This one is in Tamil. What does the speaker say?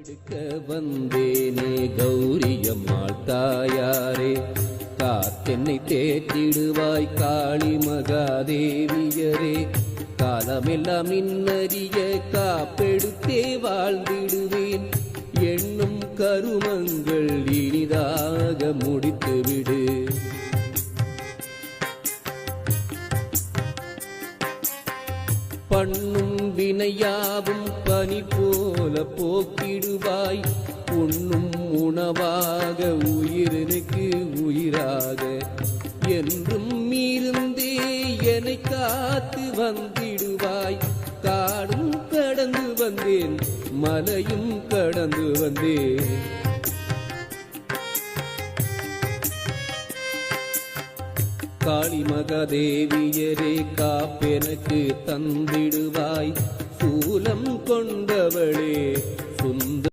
எடுக்க வந்தேனே கௌரியம்மாள் தாயாரே. காத்தென்னை தேற்றிடுவாய் காளி மகாதேவியரே. காலமெல்லாம் இன்னறிய காப்பெடுத்தே வாழ்ந்திடுவேன். என்னும் கருமங்கள் இனிதாக முடித்துவிடு. பண்ணும் வினையாவும் பனி போல போக்கிடுவாய். உண்ணும் உணவாக உயிரனுக்கு உயிராக. என்றும் இருந்தே என்னை காத்து வந்திடுவாய். காடும் கடந்து வந்தேன் மலையும் கடந்து வந்தேன். காளி மகாதேவியரே காப்பெனக்கு தந்திடுவாய். சூலம் கொண்டவளே சுந்த